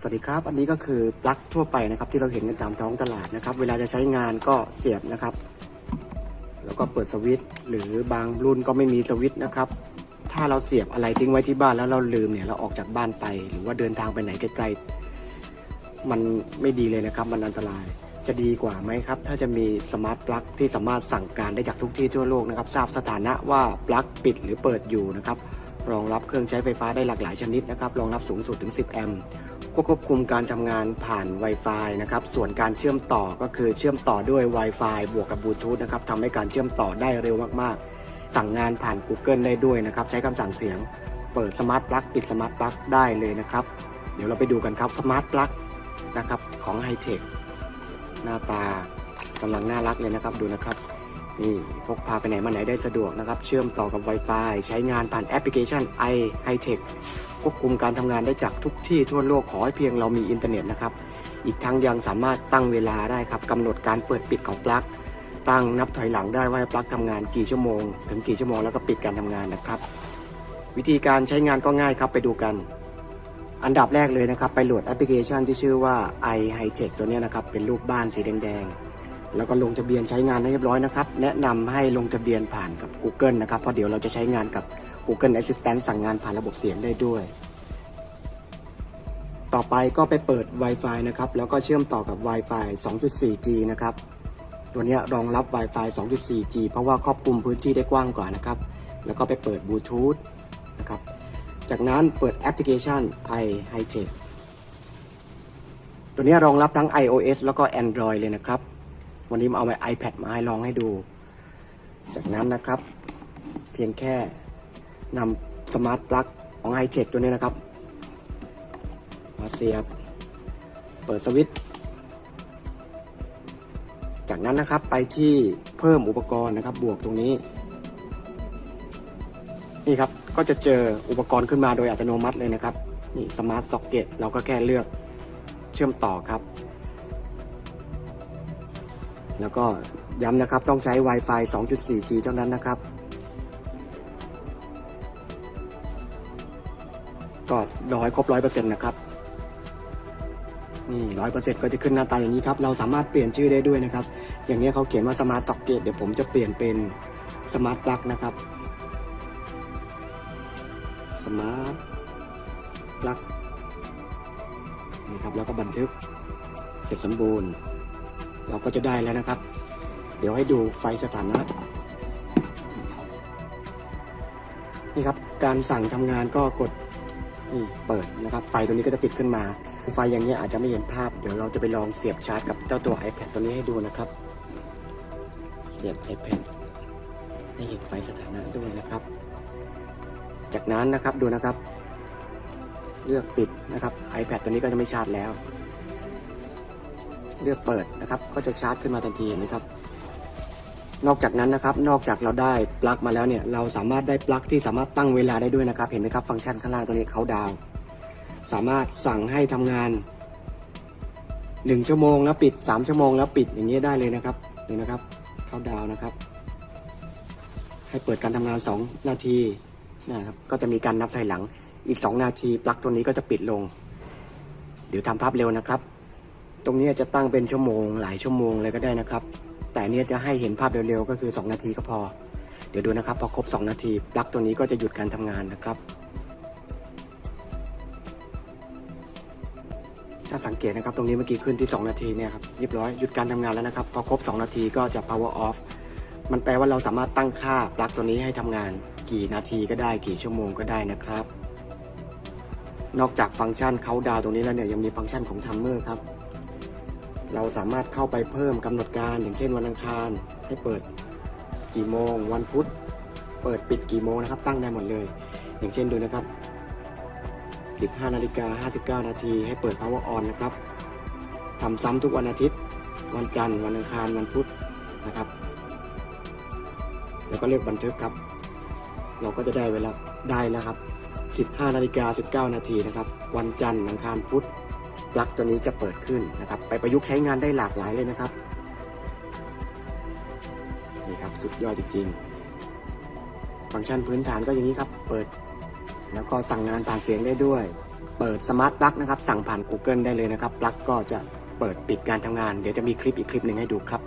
สวัสดีครับ อันนี้ก็คือปลั๊กทั่วไปนะครับที่เราเห็นกันตามท้องตลาดนะครับ เวลาจะใช้งานก็เสียบนะครับ แล้วก็เปิดสวิตช์หรือบางรุ่นก็ไม่มีสวิตช์นะครับ ถ้าเราเสียบอะไรทิ้งไว้ที่บ้านแล้วเราลืมเนี่ยเราออกจากบ้านไป หรือว่าเดินทางไปไหนไกลๆมันไม่ดีเลยนะครับ มันอันตรายจะดีกว่าไหมครับ ถ้าจะมีสมาร์ทปลั๊กที่สามารถสั่งการได้จากทุกที่ทั่วโลกนะครับ ทราบสถานะว่าปลั๊กปิดหรือเปิดอยู่นะครับ รองรับเครื่องใช้ไฟฟ้าได้หลากหลายชนิดนะครับ รองรับสูงสุดถึง 10 แอมป์ควบคุมการทำงานผ่าน Wi-Fi นะครับ ส่วนการเชื่อมต่อก็คือเชื่อมต่อด้วย Wi-Fi บวกกับบลูทูธนะครับทำให้การเชื่อมต่อได้เร็วมากๆ สั่งงานผ่าน Google ได้ด้วยนะครับ ใช้คำสั่งเสียง เปิดสมาร์ทปลั๊กปิดสมาร์ทปลั๊กได้เลยนะครับ เดี๋ยวเราไปดูกันครับสมาร์ทปลั๊กนะครับของไฮเทคหน้าตากำลังน่ารักเลยนะครับดูนะครับ นี่พกพาไปไหนมาไหนได้สะดวกนะครับ เชื่อมต่อกับ Wi-Fi ใช้งานผ่านแอปพลิเคชัน i High-Tech ควบคุมการทำงานได้จากทุกที่ทั่วโลกขอให้เพียงเรามีอินเทอร์เน็ตนะครับ อีกทั้งยังสามารถตั้งเวลาได้ครับกำหนดการเปิดปิดของปลั๊กตั้งนับถอยหลังได้ว่าปลั๊กทำงานกี่ชั่วโมง ถึงกี่ชั่วโมงแล้วก็ปิดการทำงานนะครับ วิธีการใช้งานก็ง่ายครับไปดูกันอันดับแรกเลยนะครับ ไปโหลดแอปพลิเคชันที่ชื่อว่า i High-Tech ตัวนี้นะครับ เป็นรูปบ้านสีแดงๆ แล้วก็ลงทะเบียนใช้งานให้เรียบร้อยนะครับ แนะนำให้ลงทะเบียนผ่านกับ Google นะครับ เพราะเดี๋ยวเราจะใช้งานกับ Google Assistant สั่งงานผ่านระบบเสียงได้ด้วย ต่อไปก็ไปเปิด Wi-Fi นะครับ แล้วก็เชื่อมต่อกับ Wi-Fi 2.4G นะครับ ตัวนี้รองรับ Wi-Fi 2.4G เพราะว่าครอบคลุมพื้นที่ได้กว้างกว่านะครับ แล้วก็ไปเปิดบลูทูธนะครับ จากนั้นเปิดแอปพลิเคชัน i h i t e c h ตัวนี้รองรับทั้ง iOS แล้วก็ Android เลยนะครับ วันนี้มาเอาไ iPad มาให้ลองให้ดู จากนั้นนะครับ เพียงแค่นำสมาร์ทปลั๊กของ High-Tech ตัวนี้นะครับ มาเสียบ เปิดสวิตช์จากนั้นนะครับไปที่เพิ่มอุปกรณ์นะครับ บวกตรงนี้ นี่ครับก็จะเจออุปกรณ์ขึ้นมาโดยอัตโนมัติเลยนะครับนี่สมาร์ทซ็อกเก็ตเราก็แค่เลือกเชื่อมต่อครับ แล้วก็ย้ำนะครับต้องใช้ Wi-Fi 2.4G เท่านั้นนะครับ ก็รอให้ครบ 100%นะครับ นี่ 100%ก็จะขึ้นหน้าตาอย่างนี้ครับ เราสามารถเปลี่ยนชื่อได้ด้วยนะครับ อย่างนี้เขาเขียนว่า Smart Socket เดี๋ยวผมจะเปลี่ยนเป็น Smart Plug นะครับ Smart Plug นี่ครับ แล้วก็บันทึก เสร็จสมบูรณ์ เราก็จะได้แล้วนะครับ เดี๋ยวให้ดูไฟสถานะ นี่ครับ การสั่งทำงานก็กดนี่เปิดนะครับ ไฟตัวนี้ก็จะติดขึ้นมา ไฟอย่างนี้อาจจะไม่เห็นภาพ เดี๋ยวเราจะไปลองเสียบชาร์จกับเจ้าตัว iPad ตัวนี้ให้ดูนะครับ เสียบ iPad ให้เห็นไฟสถานะด้วยนะครับ จากนั้นนะครับดูนะครับ เลือกปิดนะครับ iPad ตัวนี้ก็จะไม่ชาร์จแล้ว เลือกเปิดนะครับ ก็จะชาร์จขึ้นมาทันทีเห็นไหมครับ นอกจากนั้นนะครับ นอกจากเราได้ปลั๊กมาแล้วเนี่ย เราสามารถได้ปลั๊กที่สามารถตั้งเวลาได้ด้วยนะครับ เห็นไหมครับ ฟังก์ชันข้างล่างตัวนี้เขาดาว สามารถสั่งให้ทำงาน 1 ชั่วโมงแล้วปิด 3 ชั่วโมงแล้วปิดอย่างนี้ได้เลยนะครับนี่นะครับ เขาดาวนะครับ ให้เปิดการทำงาน 2 นาทีนะครับ ก็จะมีการนับถอยหลัง อีก 2 นาทีปลั๊กตัวนี้ก็จะปิดลง เดี๋ยวทำภาพเร็วนะครับ ตรงนี้จะตั้งเป็นชั่วโมง หลายชั่วโมงเลยก็ได้นะครับ แต่เนี้ยจะให้เห็นภาพเร็วๆก็คือ 2 นาทีก็พอ เดี๋ยวดูนะครับพอครบ 2 นาทีปลั๊กตัวนี้ก็จะหยุดการทำงานนะครับ ถ้าสังเกตนะครับตรงนี้เมื่อกี้ขึ้นที่ 2 นาทีเนี่ยครับเรียบร้อยหยุดการทำงานแล้วนะครับ พอครบ 2 นาทีก็จะ power off มันแปลว่าเราสามารถตั้งค่าปลั๊กตัวนี้ให้ทำงาน กี่นาทีก็ได้กี่ชั่วโมงก็ได้นะครับนอกจากฟังก์ชันเขาดาวตรงนี้แล้วเนี่ยยังมีฟังก์ชันของทัมเมอร์ครับ เราสามารถเข้าไปเพิ่มกำหนดการอย่างเช่นวันอังคารให้เปิดกี่โมง วันพุธเปิดปิดกี่โมงนะครับ ตั้งได้หมดเลย อย่างเช่นดูนะครับ 15นาฬิกา59 นาทีให้เปิด power on นะครับทำซ้ำทุกวันอาทิตย์ วันจันทร์ วันอังคาร วันพุธนะครับ แล้วก็เลือกบันทึกครับ เราก็จะได้เวลาได้แล้วครับ 15นาฬิกา19 นาทีนะครับ วันจันทร์ อังคาร พุธ ปลั๊กตัวนี้จะเปิดขึ้นนะครับ ไปประยุกต์ใช้งานได้หลากหลายเลยนะครับนี่ครับสุดยอดจริงๆ ฟังก์ชันพื้นฐานก็อย่างนี้ครับ เปิด แล้วก็สั่งงานผ่านเสียงได้ด้วย เปิดสมาร์ทปลั๊กนะครับ สั่งผ่าน Google ได้เลยนะครับ ปลั๊กก็จะเปิดปิดการทำงาน เดี๋ยวจะมีคลิปอีกคลิปหนึ่งให้ดูครับ